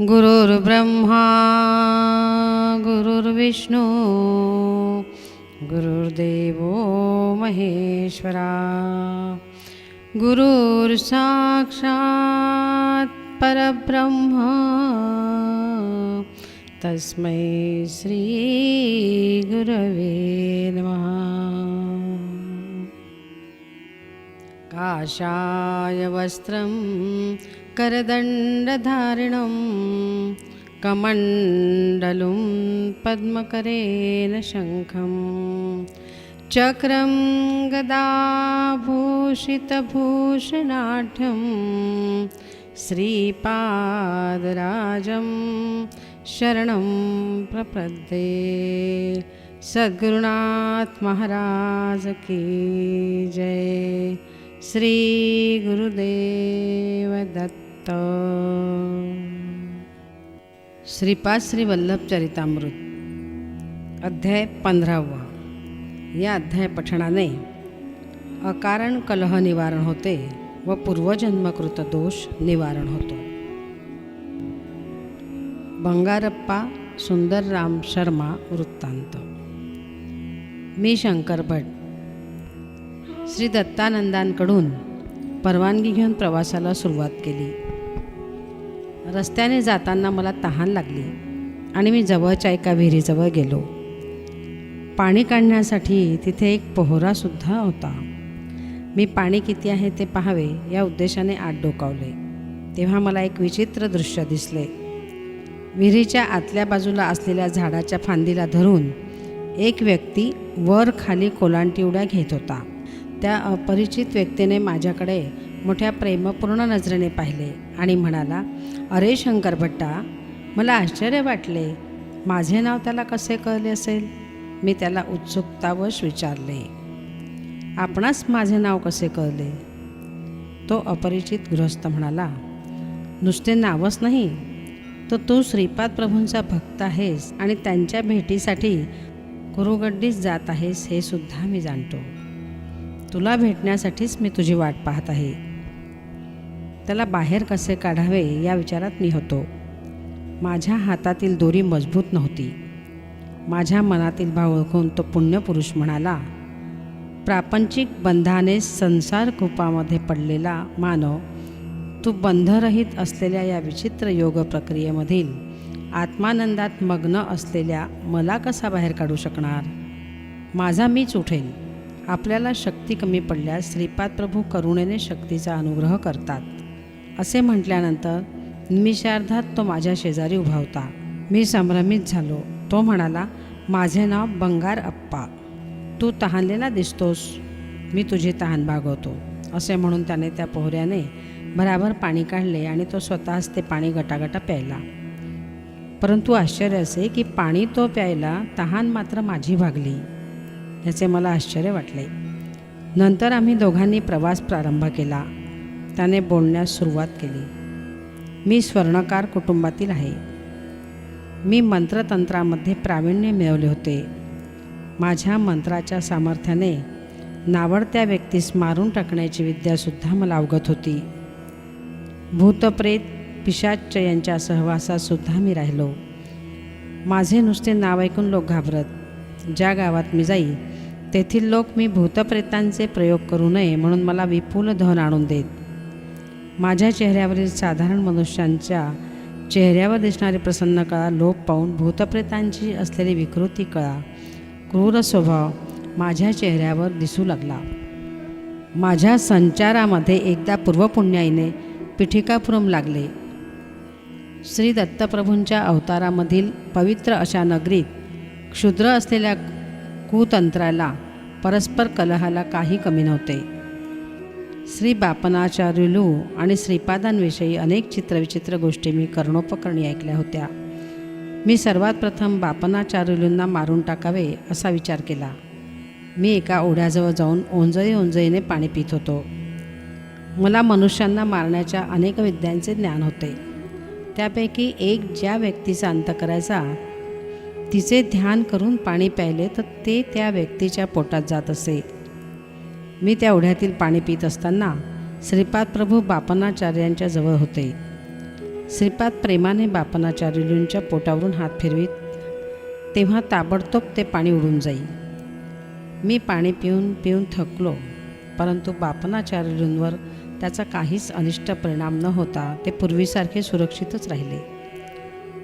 गुरुर्ब्रह्मा गुरुर्विष्णू गुरुर्देवो महेश्वरा गुरुर्साक्षात् परब्रह्म तस्मै श्रीगुरवे नमः। काषाय वस्त्रं करदण्डधारिणं कमण्डलुं पद्मकरेण शङ्खं चक्रं गदाभूषितभूषणाढ्यं श्रीपादराजं शरणं प्रपद्ये। सद्गुरुनाथ महाराज की जय। श्री गुरुदेव दत्त। श्रीपाद श्री वल्लभ चरितामृत अध्याय पंधरावा। या अध्याय पठणाने अकारण कलह निवारण होते व पूर्वजन्मकृत दोष निवारण होतो। बंगारप्पा सुंदरराम शर्मा वृत्तांत। मी शंकर भट। श्री दत्तानंदांकडून परवानगी घेऊन प्रवासाला सुरुवात केली। रस्त्याने जाताना मला तहान लागली आणि मी जवळच्या एका विहिरीजवळ गेलो. पाणी काढण्यासाठी तिथे एक पोहरासुद्धा होता. मी पाणी किती आहे ते पाहावे या उद्देशाने आत डोकावले. तेव्हा मला एक विचित्र दृश्य दिसले. विहिरीच्या आतल्या बाजूला असलेल्या झाडाच्या फांदीला धरून एक व्यक्ती वर खाली कोलांटी उड्या घेत होता. त्या अपरिचित व्यक्तीने माझ्याकडे मोठ्या प्रेमपूर्ण नजरेने पाहिले आणि म्हणाला अरे शंकर भट्टा मला आश्चर्य वाटले. माझे नाव त्याला कसे कळले असेल? मी त्याला उत्सुकतावश विचारले. आपणास माझे नाव कसे कळले? तो अपरिचित गृहस्थ म्हणाला नुसते नावच नाही तर तू श्रीपाद प्रभूंचा भक्त आहेस आणि त्यांच्या भेटीसाठी कुरुगड्डीस जात आहेस हे सुद्धा मी जाणतो. तुला भेटण्यासाठीच मी तुझी वाट पाहत आहे. त्याला बाहेर कसे काढावे या विचारात मी होतो. माझ्या हातातील दोरी मजबूत नव्हती. माझ्या मनातील भाव ओळखून तो पुण्यपुरुष म्हणाला प्रापंचिक बंधाने संसार कृपामध्ये पडलेला मानव तू बंधरहित असलेल्या या विचित्र योग प्रक्रियेमधील आत्मानंदात मग्न असलेल्या मला कसा बाहेर काढू शकणार? माझा मीच उठेल आपल्याला शक्ती कमी पडल्यास श्रीपाद प्रभू करुणेने शक्तीचा अनुग्रह करतात. असे म्हटल्यानंतर निमिषार्धात तो माझ्या शेजारी उभा होता. मी संभ्रमित झालो. तो म्हणाला माझे नाव बंगार अप्पा. तू तहानलेला दिसतोस. मी तुझी तहान भागवतो. असे म्हणून त्याने त्या पोहऱ्याने भराभर पाणी काढले आणि तो स्वतःच ते पाणी गटागटा प्यायला. परंतु आश्चर्य असे की पाणी तो प्यायला तहान मात्र माझी भागली याचे मला आश्चर्य वाटले. नंतर आम्ही दोघांनी प्रवास प्रारंभ केला. त्याने बोलण्यास सुरुवात केली. मी स्वर्णकार कुटुंबातील आहे. मी मंत्रतंत्रामध्ये प्रावीण्य मिळवले होते. माझ्या मंत्राच्या सामर्थ्याने नावडत्या व्यक्तीस मारून टाकण्याची विद्यासुद्धा मला अवगत होती. भूतप्रेत पिशाच्च यांच्या सहवासातसुद्धा मी राहिलो. माझे नुसते नाव ऐकून लोक घाबरत ज्या गावात मी जाई तेथील लोक मी भूतप्रेतांचे प्रयोग करू नये म्हणून मला विपुल धन आणून देत. माझ्या चेहऱ्यावरील साधारण मनुष्यांच्या चेहऱ्यावर दिसणारी प्रसन्न कळा लोप पाहून भूतप्रेतांची असलेली विकृती कळा. क्रूर स्वभाव माझ्या चेहऱ्यावर दिसू लागला. माझ्या संचारामध्ये एकदा पूर्वपुण्याईने पिठिकापुरम लागले. श्री दत्तप्रभूंच्या अवतारामधील पवित्र अशा नगरीत क्षुद्र असलेल्या कुतंत्राला परस्पर कलहाला काही कमी नव्हते. श्री बापनाचार्युलू आणि श्रीपादांविषयी अनेक चित्रविचित्र गोष्टी मी कर्णोपकरणी ऐकल्या होत्या. मी सर्वात प्रथम बापनाचार्युलूंना मारून टाकावे असा विचार केला. मी एका ओढ्याजवळ जाऊन ओंजळी ओंजळीने पाणी पित होतो. मला मनुष्यांना मारण्याच्या अनेक विद्यांचे ज्ञान होते. त्यापैकी एक ज्या व्यक्तीचा अंत करायचा तिचे ध्यान करून पाणी प्यायले तर ते त्या व्यक्तीच्या पोटात जात असे. मी त्या ओढ्यातील पाणी पित असताना श्रीपाद प्रभू बापनाचार्यांच्या जवळ होते. श्रीपाद प्रेमाने बापनाचार्युलींच्या पोटावरून हात फिरवीत तेव्हा ताबडतोब ते पाणी उडून जाई. मी पाणी पिऊन पिऊन थकलो परंतु बापनाचार्युलींवर त्याचा काहीच अनिष्ट परिणाम न होता ते पूर्वीसारखे सुरक्षितच राहिले.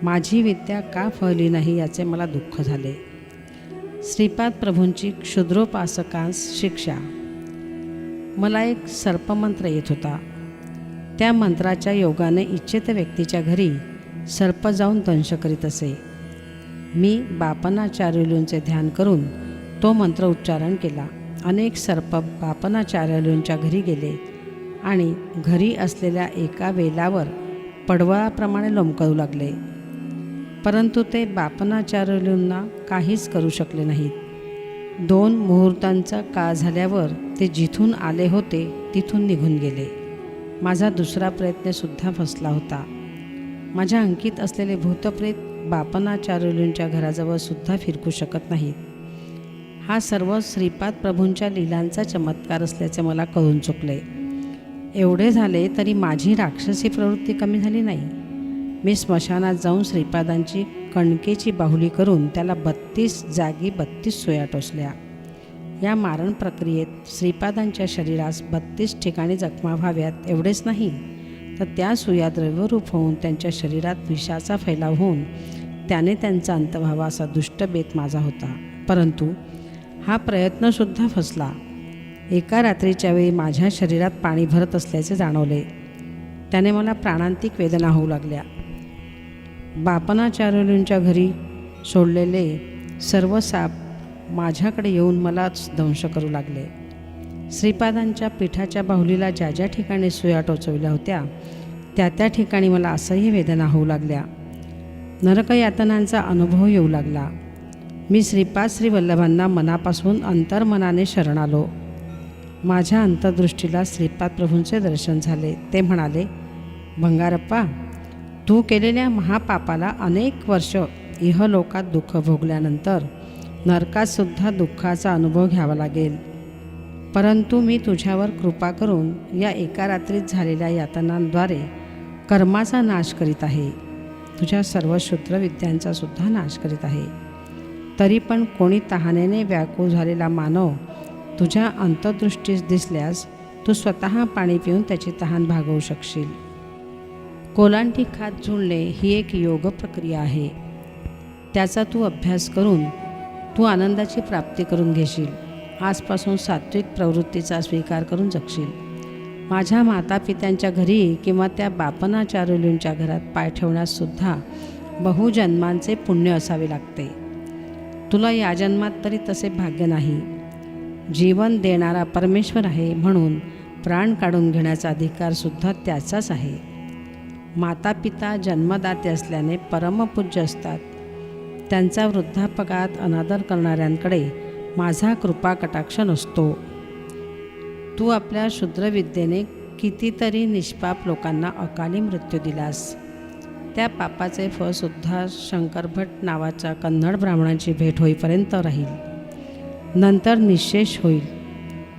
माझी विद्या का फळली नाही याचे मला दुःख झाले. श्रीपाद प्रभूंची क्षुद्रोपासकांस शिक्षा. मला एक सर्पमंत्र येत होता. त्या मंत्राच्या योगाने इच्छित व्यक्तीच्या घरी सर्प जाऊन दंश करीत असे. मी बापनाचार्यलूंचे ध्यान करून तो मंत्र उच्चारण केला. अनेक सर्प बापनाचार्यलूंच्या घरी गेले आणि घरी असलेल्या एका वेलावर पडवळाप्रमाणे लोंबकळू लागले. परंतु ते बापनाचार्यलूंना काहीच करू शकले नाहीत. दोन मुहूर्तांचा काळ झाल्यावर ते जिथून आले होते तिथून निघून गेले. माझा दुसरा प्रयत्नसुद्धा फसला होता. माझ्या अंकित असलेले भूतप्रेत बापनाचार्युलूंच्या घराजवळ सुद्धा फिरकू शकत नाहीत. हा सर्व श्रीपाद प्रभूंच्या लीलांचा चमत्कार असल्याचे मला कळून चुकले. एवढे झाले तरी माझी राक्षसी प्रवृत्ती कमी झाली नाही. मी स्मशानात जाऊन श्रीपादांची कणकेची बाहुली करून त्याला बत्तीस जागी बत्तीस सोया टोचल्या. या मारण प्रक्रियेत श्रीपादांच्या शरीरास बत्तीस ठिकाणी जखमा व्हाव्यात एवढेच नाही तर त्या सुया द्रव्यरूप होऊन त्यांच्या शरीरात विषाचा फैलाव होऊन त्याने त्यांचा अंत व्हावा असा दुष्ट बेत माझा होता. परंतु हा प्रयत्नसुद्धा फसला. एका रात्रीच्या वेळी माझ्या शरीरात पाणी भरत असल्याचे जाणवले. त्याने मला प्राणांतिक वेदना होऊ लागल्या. बापनाचार्यूंच्या घरी सोडलेले सर्व साप माझ्याकडे येऊन मलाच दंश करू लागले. श्रीपादांच्या पिठाच्या बाहुलीला ज्या ज्या ठिकाणी सुया टोचवल्या होत्या त्या त्या ठिकाणी मला असह्य वेदना होऊ लागल्या. नरकयातनांचा अनुभव येऊ लागला. मी श्रीपाद श्री वल्लभांना मनापासून अंतर्मनाने शरण आलो. माझ्या अंतर्दृष्टीला श्रीपाद प्रभूंचे दर्शन झाले. ते म्हणाले भंगारप्पा तू केलेल्या महापापाला अनेक वर्ष इहलोकात दुःख भोगल्यानंतर नरकातसुद्धा दुःखाचा अनुभव घ्यावा लागेल. परंतु मी तुझ्यावर कृपा करून या एका रात्रीत झालेल्या यातनांद्वारे कर्माचा नाश करीत आहे. तुझ्या सर्व शूद्रविद्यांचा सुद्धा नाश करीत आहे. तरी पण कोणी तहानेने व्याकुळ झालेला मानव तुझ्या अंतर्दृष्टीस दिसल्यास तू स्वतः पाणी पिऊन त्याची तहान भागवू शकशील. कोलांटी खात झुंडणे ही एक योग प्रक्रिया आहे. त्याचा तू अभ्यास करून तू आनंदाची प्राप्ती करून घेशील. आजपासून सात्विक प्रवृत्तीचा स्वीकार करून जगशील. माझ्या मातापित्यांच्या घरी किंवा त्या बापनाचारुलींच्या घरात पाय ठेवण्याससुद्धा बहुजन्मांचे पुण्य असावे लागते. तुला या जन्मात तरी तसे भाग्य नाही. जीवन देणारा परमेश्वर आहे म्हणून प्राण काढून घेण्याचा अधिकारसुद्धा त्याचाच आहे. माता पिता जन्मदाते असल्याने परमपूज्य असतात. त्यांचा वृद्धापकात अनादर करणाऱ्यांकडे माझा कृपा कटाक्ष नसतो. तू आपल्या शूद्रविद्येने कितीतरी निष्पाप लोकांना अकाली मृत्यू दिलास. त्या पापाचे फळसुद्धा शंकरभट नावाच्या कन्नड ब्राह्मणाची भेट होईपर्यंत राहील. नंतर निशेष होईल.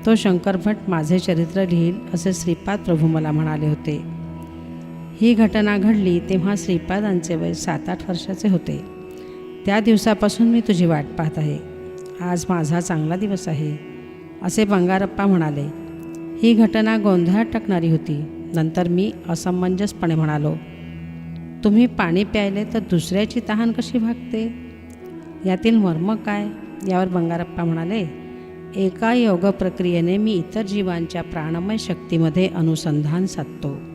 तो शंकरभट माझे चरित्र लिहील असे श्रीपाद प्रभू मला म्हणाले होते. ही घटना घडली तेव्हा श्रीपादांचे वय सात आठ वर्षाचे होते. त्या दिवसापासून मी तुझी वाट पाहत आहे. आज माझा चांगला दिवस आहे. असे बंगारप्पा म्हणाले. ही घटना गोंधळात टाकणारी होती. नंतर मी असमंजसपणे म्हणालो तुम्ही पाणी प्यायले तर दुसऱ्याची तहान कशी भागते? यातील मर्म काय? यावर बंगारप्पा म्हणाले एका योग प्रक्रियेने मी इतर जीवांच्या प्राणमय शक्तीमध्ये अनुसंधान साधतो.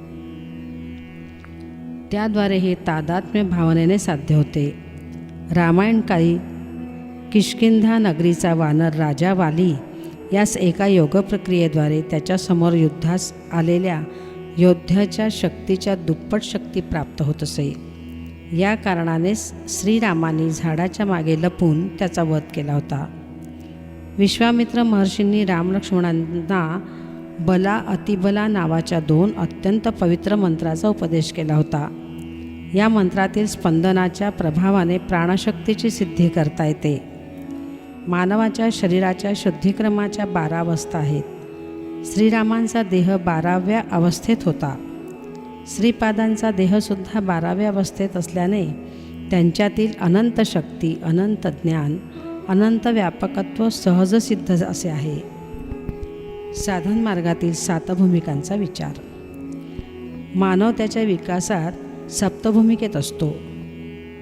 त्याद्वारे हे तादात्म्य भावनेने साध्य होते. रामायणकाळी किष्किंधा नगरीचा वानर राजा वाली यास एका योग प्रक्रियेद्वारे त्याच्यासमोर युद्धास आलेल्या योद्ध्याच्या शक्तीच्या दुप्पट शक्ती प्राप्त होत असे. या कारणाने श्रीरामाने झाडाच्या मागे लपून त्याचा वध केला होता. विश्वामित्र महर्षींनी रामलक्ष्मणांना बला अतिबला नावाच्या दोन अत्यंत पवित्र मंत्राचा उपदेश केला होता. या मंत्रातील स्पंदनाच्या प्रभावाने प्राणशक्तीची सिद्धी करता येते. मानवाच्या शरीराच्या शुद्धिक्रमाच्या बारा अवस्था आहेत. श्रीरामांचा देह बाराव्या अवस्थेत होता. श्रीपादांचा देहसुद्धा बाराव्या अवस्थेत असल्याने त्यांच्यातील अनंत शक्ती अनंत ज्ञान अनंत व्यापकत्व सहजसिद्ध असे आहे. साधन मार्गातील सात भूमिकांचा विचार. मानव त्याच्या विकासात सप्तभूमिकेत असतो.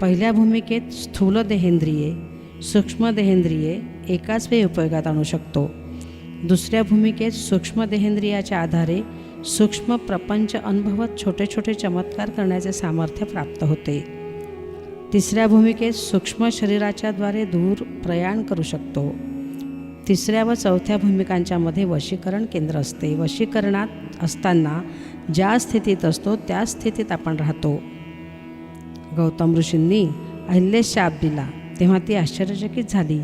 पहिल्या भूमिकेत स्थूल देहेंद्रिये सूक्ष्म देहेंद्रिये एकाच वेळी उपयोगात आणू शकतो. दुसऱ्या भूमिकेत सूक्ष्म देहेंद्रियाच्या आधारे सूक्ष्म प्रपंच अनुभवत छोटे छोटे चमत्कार करण्याचे सामर्थ्य प्राप्त होते. तिसऱ्या भूमिकेत सूक्ष्म शरीराच्याद्वारे दूर प्रयाण करू शकतो. तिसऱ्या व चौथ्या भूमिकांच्यामध्ये वशीकरण केंद्र असते. वशीकरणात असताना ज्या स्थितीत असतो त्या स्थितीत आपण राहतो. गौतम ऋषींनी अहिल्येस शाप दिला तेव्हा ती आश्चर्यचकित झाली.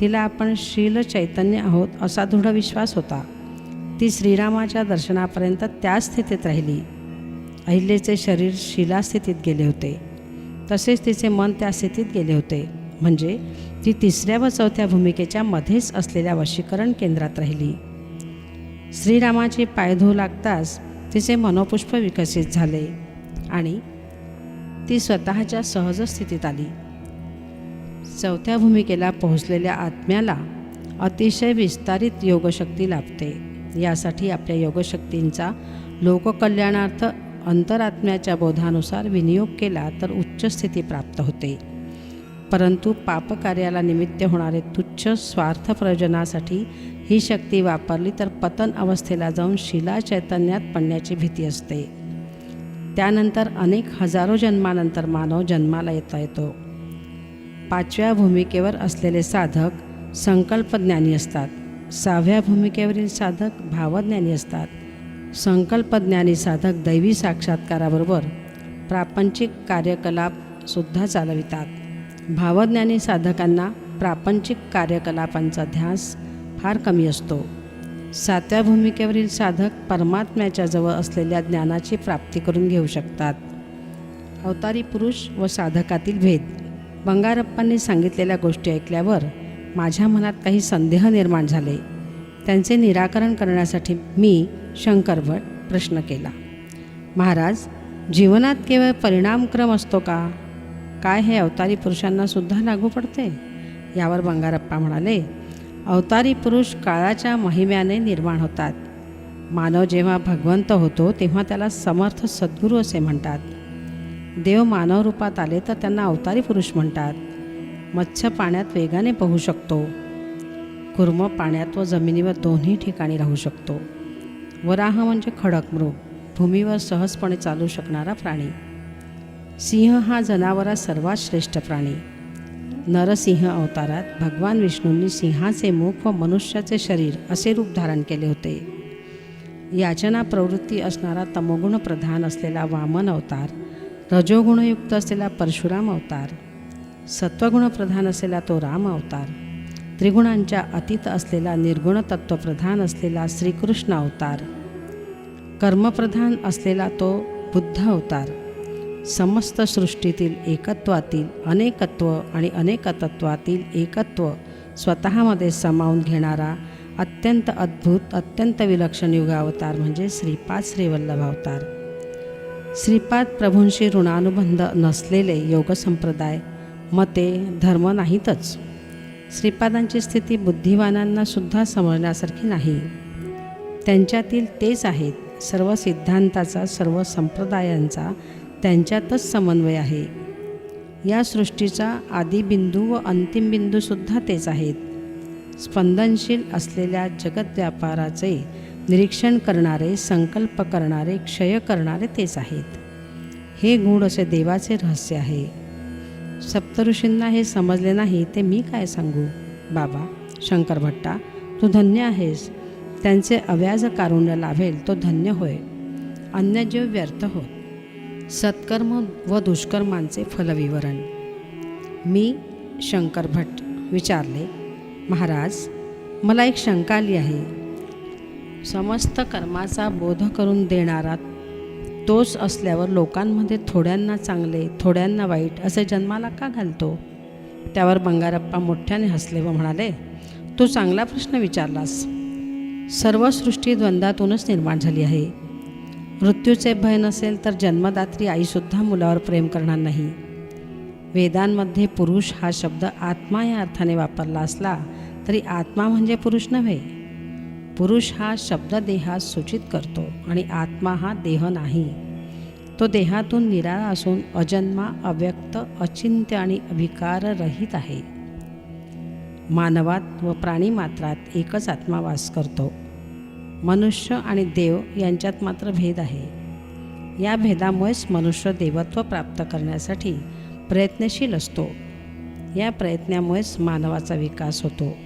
तिला आपण शील चैतन्य आहोत असा दृढ विश्वास होता. ती श्रीरामाच्या दर्शनापर्यंत त्या स्थितीत राहिली. अहिल्याचे शरीर शिलास्थितीत गेले होते. तसेच तिचे मन त्या स्थितीत गेले होते. म्हणजे ती तिसऱ्या व चौथ्या भूमिकेच्या मध्येच असलेल्या वशीकरण केंद्रात राहिली. श्रीरामाची पायधू लागताच तिचे मनोपुष्प विकसित झाले आणि ती स्वतःच्या सहज स्थितीत आली. चौथ्या भूमिकेला पोहोचलेल्या आत्म्याला अतिशय विस्तारित योगशक्ती लाभते. यासाठी आपल्या योगशक्तींचा लोककल्याणार्थ अंतरात्म्याच्या बोधानुसार विनियोग केला तर उच्च स्थिती प्राप्त होते. परंतु पापकार्याला निमित्त होणारे तुच्छ स्वार्थ प्रयोजनासाठी ही शक्ती वापरली तर पतन अवस्थेला जाऊन शिला चैतन्यात पडण्याची भीती असते. त्यानंतर अनेक हजारो जन्मानंतर मानव जन्माला येता येतो. पाचव्या भूमिकेवर असलेले साधक संकल्पज्ञानी असतात. सहाव्या भूमिकेवरील साधक भावज्ञानी असतात. संकल्पज्ञानी साधक दैवी साक्षात्काराबरोबर प्रापंचिक कार्यकलापसुद्धा चालवितात. भावज्ञानी साधकांना प्रापंचिक कार्यकलापांचा ध्यास फार कमी असतो. सातव्या भूमिकेवरील साधक परमात्म्याच्या जवळ असलेल्या ज्ञानाची प्राप्ती करून घेऊ शकतात. अवतारी पुरुष व साधकातील भेद. बंगारप्पांनी सांगितलेल्या गोष्टी ऐकल्यावर माझ्या मनात काही संदेह निर्माण झाले. त्यांचे निराकरण करण्यासाठी मी शंकरभट प्रश्न केला. महाराज जीवनात केवळ परिणामक्रम असतो का? काय हे अवतारी पुरुषांना सुद्धा लागू पडते? यावर बंगारप्पा म्हणाले अवतारी पुरुष काळाच्या महिम्याने निर्माण होतात. मानव जेव्हा भगवंत होतो तेव्हा त्याला समर्थ सद्गुरू असे म्हणतात. देव मानव रूपात आले तर त्यांना अवतारी पुरुष म्हणतात. मत्स्य पाण्यात वेगाने पोहू शकतो. कुर्म पाण्यात व जमिनीवर दोन्ही ठिकाणी राहू शकतो. वराह म्हणजे खडक मृग. भूमीवर सहजपणे चालू शकणारा प्राणी. सिंह हा जनावरात सर्वात श्रेष्ठ प्राणी. नरसिंह अवतारात भगवान विष्णूंनी सिंहाचे मुख व मनुष्याचे शरीर असे रूप धारण केले होते. याचना प्रवृत्ती असणारा तमोगुण प्रधान असलेला वामन अवतार रजोगुणयुक्त असलेला परशुराम अवतार सत्वगुण प्रधान असलेला तो राम अवतार त्रिगुणांच्या अतीत असलेला निर्गुण तत्वप्रधान असलेला श्रीकृष्ण अवतार कर्मप्रधान असलेला तो बुद्ध अवतार समस्त सृष्टीतील एकत्वातील अनेकत्व आणि अनेकतत्वातील एकत्व स्वतःमध्ये सामावून घेणारा अत्यंत अद्भुत अत्यंत विलक्षण युगावतार म्हणजे श्रीपाद श्रीवल्लभ अवतार श्रीपाद प्रभूंशी ऋणानुबंध नसलेले योगसंप्रदाय मते धर्म नाहीतच. श्रीपादांची स्थिती बुद्धिवानांना सुद्धा समजण्यासारखी नाही. त्यांच्यातील तेच आहेत सर्व सिद्धांताचा सर्व संप्रदायांचा त्यांच्यातच समन्वय आहे. या सृष्टीचा आदिबिंदू व अंतिम बिंदूसुद्धा तेच आहेत. स्पंदनशील असलेल्या जगत व्यापाराचे निरीक्षण करणारे संकल्प करणारे क्षय करणारे तेच आहेत. हे गूढ असे देवाचे रहस्य आहे. सप्तऋषींना हे समजले नाही ते मी काय सांगू? बाबा शंकर भट्टा तू धन्य आहेस. त्यांचे अव्याज कारुण्य लाभेल तो धन्य होय. अन्य जीव व्यर्थ होत. सत्कर्म व दुष्कर्मांचे फलविवरण. मी शंकर भट विचारले महाराज मला एक शंका आली आहे. समस्त कर्माचा बोध करून देणारा तोच असल्यावर लोकांमध्ये थोड्यांना चांगले थोड्यांना वाईट असे जन्माला का घालतो? त्यावर बंगारप्पा मोठ्याने हसले व म्हणाले तू चांगला प्रश्न विचारलास. सर्व सृष्टी द्वंद्वातूनच निर्माण झाली आहे. मृत्यूचे भय नसेल तर जन्मदात्री आईसुद्धा मुलावर प्रेम करणार नाही. वेदांमध्ये पुरुष हा शब्द आत्मा या अर्थाने वापरला असला तरी आत्मा म्हणजे पुरुष नव्हे. पुरुष हा शब्द देहास सूचित करतो आणि आत्मा हा देह नाही. तो देहातून निराळा असून अजन्मा अव्यक्त अचिंत्य आणि विकाररहित आहे. मानवात व प्राणीमात्रात एकच आत्मा वास करतो. मनुष्य आणि देव यांच्यात मात्र भेद आहे. या भेदामुळेच मनुष्य देवत्व प्राप्त करण्यासाठी प्रयत्नशील असतो. या प्रयत्नामुळेच मानवाचा विकास होतो.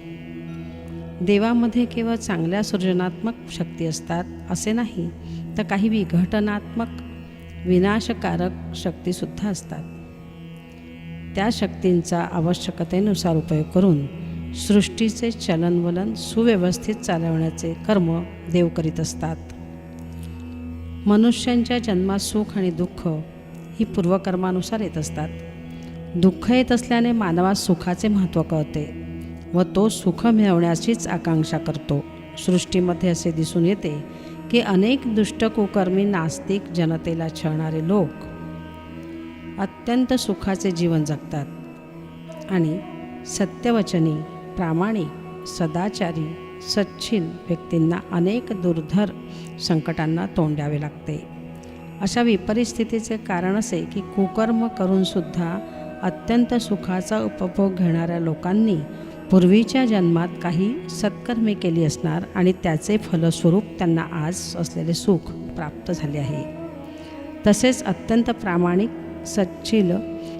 देवामध्ये केवळ चांगल्या सृजनात्मक शक्ती असतात असे नाही तर काही विघटनात्मक विनाशकारक शक्तीसुद्धा असतात. त्या शक्तींचा आवश्यकतेनुसार उपयोग करून सृष्टीचे चलनवलन सुव्यवस्थित चालवण्याचे कर्म देव करीत असतात. मनुष्यांच्या जन्मात सुख आणि दुःख ही पूर्वकर्मानुसार येत असतात. दुःख येत असल्याने मानवास सुखाचे महत्त्व कळते व तो सुख मिळवण्याचीच आकांक्षा करतो. सृष्टीमध्ये असे दिसून येते की अनेक दुष्ट कुकर्मी नास्तिक जनतेला छळणारे लोक अत्यंत सुखाचे जीवन जगतात आणि सत्यवचनी प्रामाणिक सदाचारी सच्छील व्यक्तींना अनेक दुर्धर संकटांना तोंड द्यावे लागते. अशा विपरीत स्थितीचे कारण असे की कुकर्म करूनसुद्धा अत्यंत सुखाचा उपभोग घेणाऱ्या लोकांनी पूर्वीच्या जन्मात काही सत्कर्मे केली असणार आणि त्याचे फलस्वरूप त्यांना आज असलेले सुख प्राप्त झाले आहे. तसेच अत्यंत प्रामाणिक सच्चिल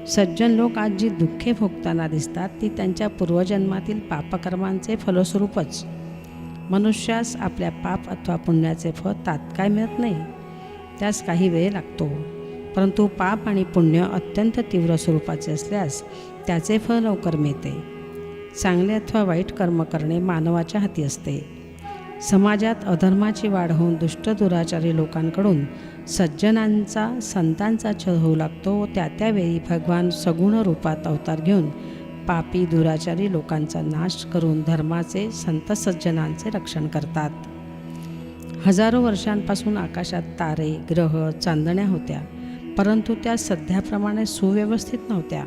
सज्जन लोक आज जी दुःखे भोगताना दिसतात ती त्यांच्या पूर्वजन्मातील पापकर्मांचे फलस्वरूपच. मनुष्यास आपल्या पाप अथवा पुण्याचे फळ तात्काळ मिळत नाही त्यास काही वेळ लागतो. परंतु पाप आणि पुण्य अत्यंत तीव्र स्वरूपाचे असल्यास त्याचे फळ लवकर मिळते. चांगले अथवा वाईट कर्म करणे मानवाच्या हाती असते. समाजात अधर्माची वाढ होऊन दुष्ट दुराचारी लोकांकडून सज्जनांचा संतांचा छळ होऊ लागतो त्या त्यावेळी भगवान सगुण रूपात अवतार घेऊन पापी दुराचारी लोकांचा नाश करून धर्माचे संत सज्जनांचे रक्षण करतात. हजारो वर्षांपासून आकाशात तारे ग्रह चांदण्या होत्या परंतु त्या सध्याप्रमाणे सुव्यवस्थित नव्हत्या.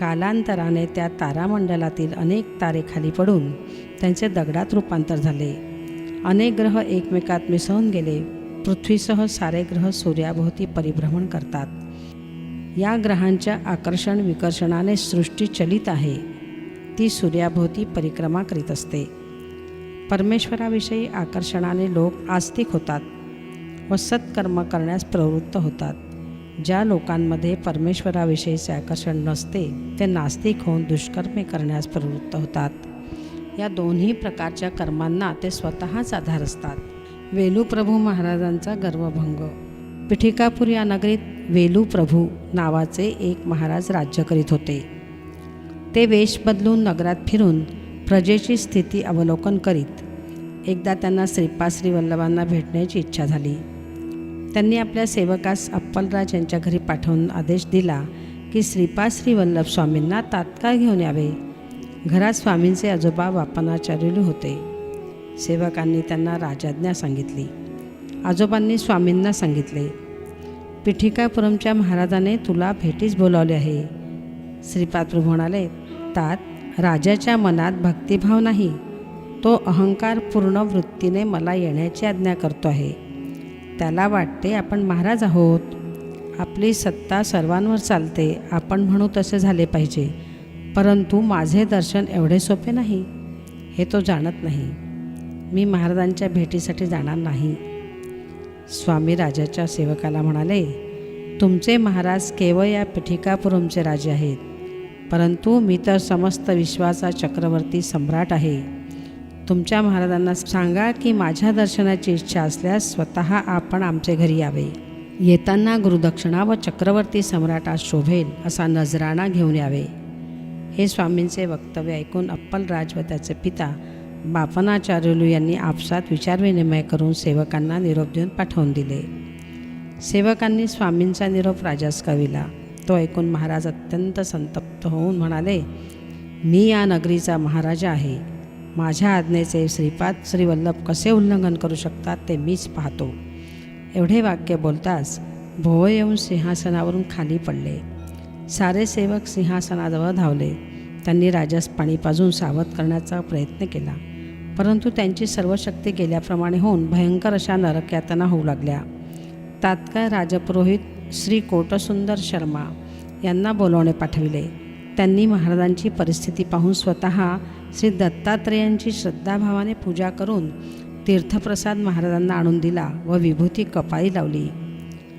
कालांतराने त्या तारामंडलातील अनेक तारे खाली पडून त्यांचे दगडात रूपांतर झाले. अनेक ग्रह एकमेकात मिसळून गेले. पृथ्वीसह सारे ग्रह सूर्याभोवती परिभ्रमण करतात. या ग्रहांच्या आकर्षण विकर्षणाने सृष्टी चलित आहे. ती सूर्याभोवती परिक्रमा करीत असते. परमेश्वराविषयी आकर्षणाने लोक आस्तिक होतात व सत्कर्म करण्यास प्रवृत्त होतात. ज्या लोकांमध्ये परमेश्वराविषयीचे आकर्षण नसते ते नास्तिक होऊन दुष्कर्मे करण्यास प्रवृत्त होतात. या दोन्ही प्रकारच्या कर्मांना ते स्वतःच आधार असतात. वेलूप्रभू महाराजांचा गर्वभंग. पिठिकापूर या नगरीत वेलूप्रभू नावाचे एक महाराज राज्य करीत होते. ते वेश बदलून नगरात फिरून प्रजेची स्थिती अवलोकन करीत एकदा त्यांना श्रीपाश्री वल्लभांना भेटण्याची इच्छा झाली. त्यांनी आपल्या सेवकास अप्पलराज यांच्या घरी पाठवून आदेश दिला की श्रीपाश्री वल्लभ स्वामींना तात्काळ घेऊन यावे. घरात स्वामींचे आजोबा वापनाचार्युलू होते. सेवकांनी त्यांना राजाज्ञा सांगितली. आजोबांनी स्वामींना सांगितले पिठिकापुरमच्या महाराजाने तुला भेटीस बोलावले आहे. श्रीपाद प्रभू म्हणाले तात राजाच्या मनात भक्तिभाव नाही. तो अहंकारपूर्ण वृत्तीने मला येण्याची आज्ञा करतो आहे. त्याला वाटते आपण महाराज आहोत. आपली सत्ता सर्वांवर चालते. आपण म्हणू तसे झाले पाहिजे. परंतु माझे दर्शन एवढे सोपे नाही. हे तो जाणत नाही. मी महाराजांच्या भेटीसाठी जाणार नाही. स्वामी राजाच्या सेवकाला म्हणाले तुमचे महाराज केवळ या पिठिकापुरमचे राजे आहेत. परंतु मी तर समस्त विश्वाचा चक्रवर्ती सम्राट आहे. तुमच्या महाराजांना सांगा की माझ्या दर्शनाची इच्छा असल्यास स्वतः आपण आमचे घरी यावे. येताना गुरुदक्षिणा व चक्रवर्ती सम्राटास शोभेल असा नजराणा घेऊन यावे. हे स्वामींचे वक्तव्य ऐकून अप्पलराज व त्याचे पिता बापनाचार्युलू यांनी आपसात विचारविनिमय करून सेवकांना निरोप देऊन पाठवून दिले. सेवकांनी स्वामींचा निरोप राजास कविला. तो ऐकून महाराज अत्यंत संतप्त होऊन म्हणाले मी या नगरीचा महाराजा आहे. माझ्या आज्ञेचे श्रीपाद श्रीवल्लभ कसे उल्लंघन करू शकतात ते मीच पाहतो. एवढे वाक्य बोलताच भोव येऊन सिंहासनावरून खाली पडले. सारे सेवक सिंहासनाजवळ धावले. त्यांनी राजास पाणी पाजून सावध करण्याचा प्रयत्न केला. परंतु त्यांची सर्व शक्ती गेल्याप्रमाणे होऊन भयंकर अशा नरकयातना होऊ लागल्या. तात्काळ राजपुरोहित श्री कोटसुंदर शर्मा यांना बोलवणे पाठविले. त्यांनी महाराजांची परिस्थिती पाहून स्वतः श्री दत्तात्रेयांची श्रद्धाभावाने पूजा करून तीर्थप्रसाद महाराजांना आणून दिला व विभूती कपाळी लावली.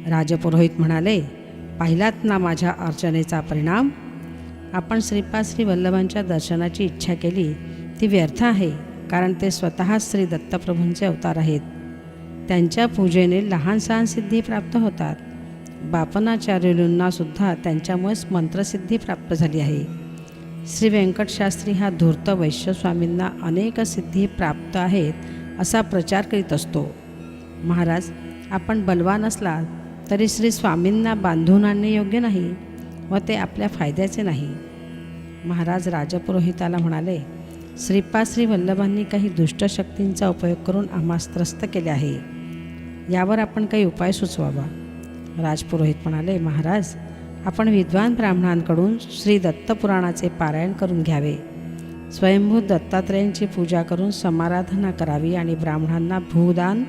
राजपुरोहित म्हणाले पाहिलात ना माझ्या अर्चनेचा परिणाम? आपण श्रीपाद श्री वल्लभांच्या दर्शनाची इच्छा केली ती व्यर्थ आहे. कारण ते स्वतः श्री दत्तप्रभूंचे अवतार आहेत. त्यांच्या पूजेने लहान सहान सिद्धी प्राप्त होतात. बापनाचार्यलूंनासुद्धा त्यांच्यामुळेच मंत्रसिद्धी प्राप्त झाली आहे. श्री व्यंकटशास्त्री हा धूर्त वैश्यस्वामींना अनेक सिद्धी प्राप्त आहेत असा प्रचार करीत असतो. महाराज आपण बलवान असला तरी श्री स्वामींना बांधून आणणे योग्य नाही व ते आपल्या फायद्याचे नाही. महाराज राजपुरोहिताला म्हणाले श्रीपाद श्री वल्लभांनी काही दुष्ट शक्तींचा उपयोग करून आम्हास त्रस्त केले आहे. यावर आपण काही उपाय सुचवावा. राजपुरोहित म्हणाले महाराज आपण विद्वान ब्राह्मणांकडून श्री दत्तपुराणाचे पारायण करून घ्यावे. स्वयंभू दत्तात्रेयांची पूजा करून समाराधना करावी आणि ब्राह्मणांना भूदान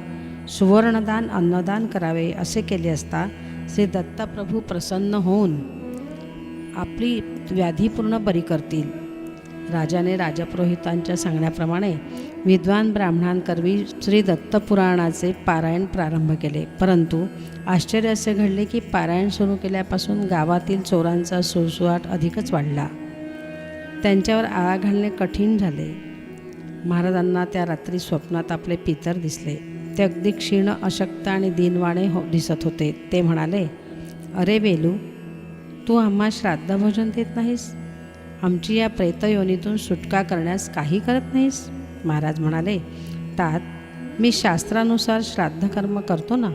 सुवर्णदान अन्नदान करावे असे केले असता श्री दत्तप्रभू प्रसन्न होऊन आपली व्याधी पूर्ण बरी करतील. राजाने राजपुरोहितांच्या सांगण्याप्रमाणे विद्वान ब्राह्मणांकरवी श्री दत्तपुराणाचे पारायण प्रारंभ केले. परंतु आश्चर्य असे घडले की पारायण सुरू केल्यापासून गावातील चोरांचा सुळसुळाट अधिकच वाढला. त्यांच्यावर आळा घालणे कठीण झाले. महाराजांना त्या रात्री स्वप्नात आपले पितर दिसले. ते अगदी क्षीण अशक्त आणि दिनवाणे हो दिसत होते. ते म्हणाले अरे वेलू तू आम्हा श्राद्धभोजन देत नाहीस? आमची या प्रेतयोनीतून सुटका करण्यास काही करत नाहीस? महाराज म्हणाले तात मी शास्त्रानुसार श्राद्धकर्म करतो ना?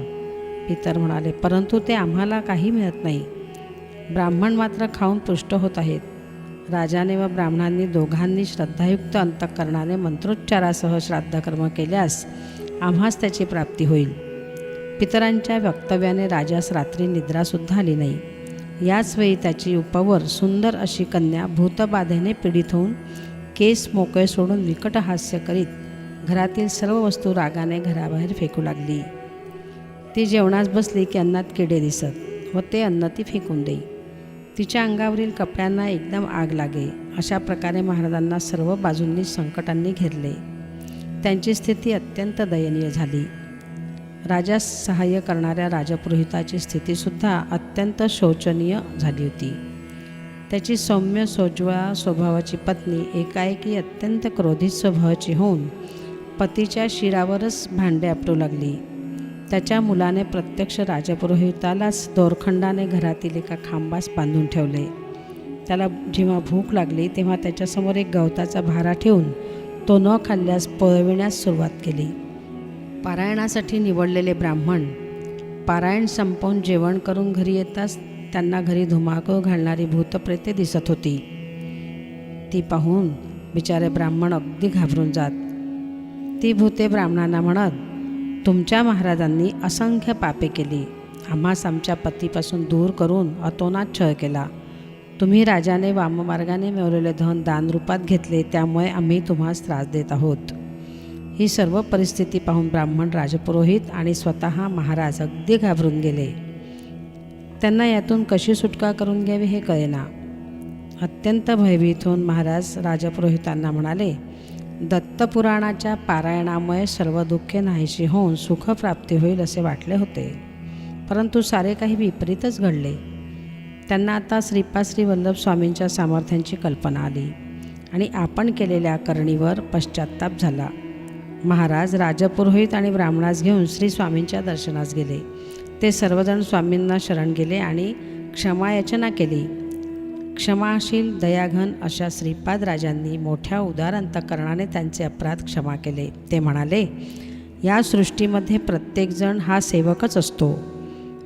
पितर म्हणाले परंतु ते आम्हाला काही मिळत नाही. ब्राह्मण मात्र खाऊन पुष्ट होत आहेत. राजाने व ब्राह्मणांनी दोघांनी श्रद्धायुक्त अंतःकरणाने मंत्रोच्चारासह श्राद्धकर्म केल्यास आम्हास त्याची प्राप्ती होईल. पितरांच्या वक्तव्याने राजास रात्री निद्रासुद्धा आली नाही. याच वेळी त्याची उपवर सुंदर अशी कन्या भूतबाधेने पीडित होऊन केस मोकळे सोडून विकट हास्य करीत घरातील सर्व वस्तू रागाने घराबाहेर फेकू लागली. ती जेवणास बसली की अन्नात किडे दिसत व ते अन्न ती फेकून देई. तिच्या अंगावरील कपड्यांना एकदम आग लागे अशा प्रकारे महाराजांना सर्व बाजूंनी संकटांनी घेरले. त्यांची स्थिती अत्यंत दयनीय झाली. राजास सहाय्य करणाऱ्या राजपुरोहिताची स्थितीसुद्धा अत्यंत शोचनीय झाली होती. त्याची सौम्य सोज्वळा स्वभावाची पत्नी एकाएकी अत्यंत क्रोधित स्वभावाची होऊन पतीच्या शिरावरच भांडे आपटू लागली. त्याच्या मुलाने प्रत्यक्ष राजपुरोहितालाच दोरखंडाने घरातील एका खांबास बांधून ठेवले. त्याला जेव्हा भूक लागली तेव्हा त्याच्यासमोर एक गवताचा भारा ठेवून तो न खाल्ल्यास पळविण्यास सुरुवात केली. पारायणासाठी निवडलेले ब्राह्मण पारायण संपवून जेवण करून घरी येताच त्यांना घरी धुमाकूळ घालणारी भूतप्रेते दिसत होती. ती पाहून बिचारे ब्राह्मण अगदी घाबरून जात. ती भूते ब्राह्मणांना म्हणत तुमच्या महाराजांनी असंख्य पापे केली. आम्हास आमच्या पतीपासून दूर करून अतोनात छळ केला. तुम्ही राजाने वाममार्गाने मिळवलेले धन दानरूपात घेतले त्यामुळे आम्ही तुम्हास त्रास देत आहोत. ही सर्व परिस्थिती पाहून ब्राह्मण राजपुरोहित आणि स्वतः महाराज अगदी घाबरून गेले. त्यांना यातून कशी सुटका करून घ्यावी हे कळेना. अत्यंत भयभीत होऊन महाराज राजपुरोहितांना म्हणाले दत्तपुराणाच्या पारायणामुळे सर्व दुःखे नाहीशी होऊन सुखप्राप्ती होईल असे वाटले होते. परंतु सारे काही विपरीतच घडले. त्यांना आता श्रीपाद श्री वल्लभ स्वामींच्या सामर्थ्यांची कल्पना आली आणि आपण केलेल्या करणीवर पश्चाताप झाला. महाराज राजपुरोहित आणि ब्राह्मणास घेऊन श्री स्वामींच्या दर्शनास गेले. ते सर्वजण स्वामींना शरण गेले आणि क्षमायाचना केली. क्षमाशील दयाघन अशा श्रीपाद राजांनी मोठ्या उदार अंतकरणाने त्यांचे अपराध क्षमा केले. ते म्हणाले या सृष्टीमध्ये प्रत्येकजण हा सेवकच असतो.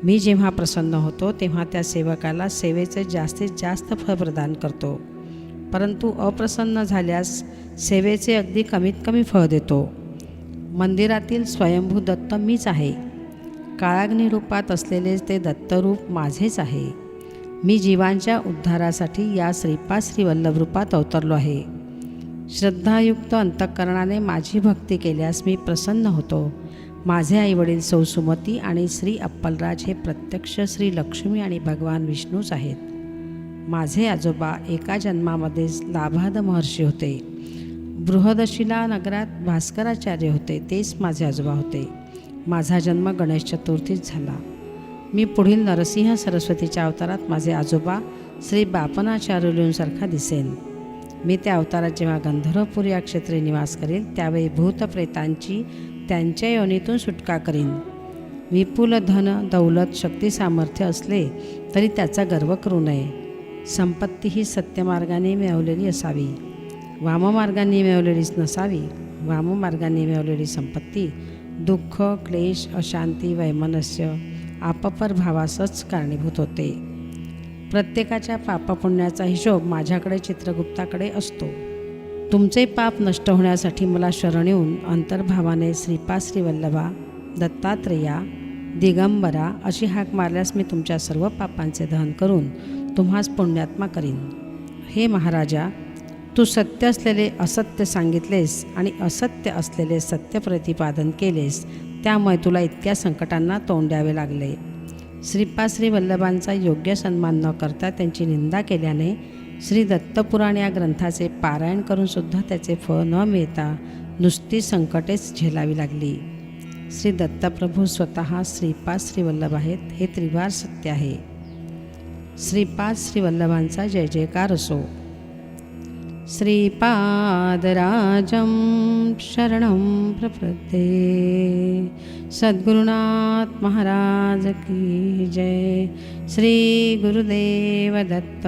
मी जेव्हा प्रसन्न होतो तेव्हा त्या सेवकाला सेवेचे जास्तीत जास्त फळ प्रदान करतो. परंतु अप्रसन्न झाल्यास सेवेचे अगदी कमीत कमी फळ देतो. मंदिरातील स्वयंभू दत्त मीच आहे. काळाग्नी रूपात असलेले ते दत्तरूप माझेच आहे. मी जीवांच्या उद्धारासाठी या श्रीपाद श्रीवल्लभ रूपात अवतरलो आहे. श्रद्धायुक्त अंतःकरणाने माझी भक्ती केल्यास मी प्रसन्न होतो. माझे आईवडील सौ सुमती आणि श्री अप्पलराज हे प्रत्यक्ष श्री लक्ष्मी आणि भगवान विष्णूच आहेत. माझे आजोबा एका जन्मामध्येच लाभाद महर्षी होते. बृहदशिला नगरात भास्कराचार्य होते तेच माझे आजोबा होते. माझा जन्म गणेश चतुर्थीत झाला. मी पुढील नरसिंह सरस्वतीच्या अवतारात माझे आजोबा श्री बापनाचार्युंसारखा दिसेन. मी त्या अवतारात जेव्हा गंधर्वपूर या क्षेत्री निवास करेन त्यावेळी भूतप्रेतांची त्यांच्या योनीतून सुटका करीन. विपुल धन दौलत शक्ती सामर्थ्य असले तरी त्याचा गर्व करू नये. संपत्ती ही सत्यमार्गाने मिळवलेली असावी. वाममार्गाने मिळवलेलीच नसावी. वाममार्गाने मिळवलेली संपत्ती दुःख क्लेश अशांती वैमनस्य आपपर भावासच कारणीभूत होते. प्रत्येकाच्या पापपुण्याचा हिशोब माझ्याकडे चित्रगुप्ताकडे असतो. तुमचे पाप नष्ट होण्यासाठी मला शरण येऊन अंतर्भावाने श्रीपा श्रीवल्लभा दत्तात्रेया दिगंबरा अशी हाक मारल्यास मी तुमच्या सर्व पापांचे दहन करून तुम्हास पुण्यात्मा करीन. हे महाराजा तू सत्य असलेले असत्य सांगितलेस आणि असत्य असलेले सत्य प्रतिपादन केलेस त्यामुळे तुला इतक्या संकटांना तोंड द्यावे लागले. श्रीपा श्री वल्लभांचा योग्य सन्मान न करता त्यांची निंदा केल्याने श्री दत्तपुराण या ग्रंथाचे पारायण करूनसुद्धा त्याचे फळ न मिळता नुसती संकटेच झेलावी लागली. श्री दत्तप्रभू स्वतः श्रीपाद श्रीवल्लभ आहेत हे त्रिवार सत्य आहे. श्रीपाद श्रीवल्लभांचा जय जयकार असो. श्रीपादराजं शरणं प्रपद्ये। सद्गुरुनाथ महाराज की जय। श्री गुरुदेव दत्त।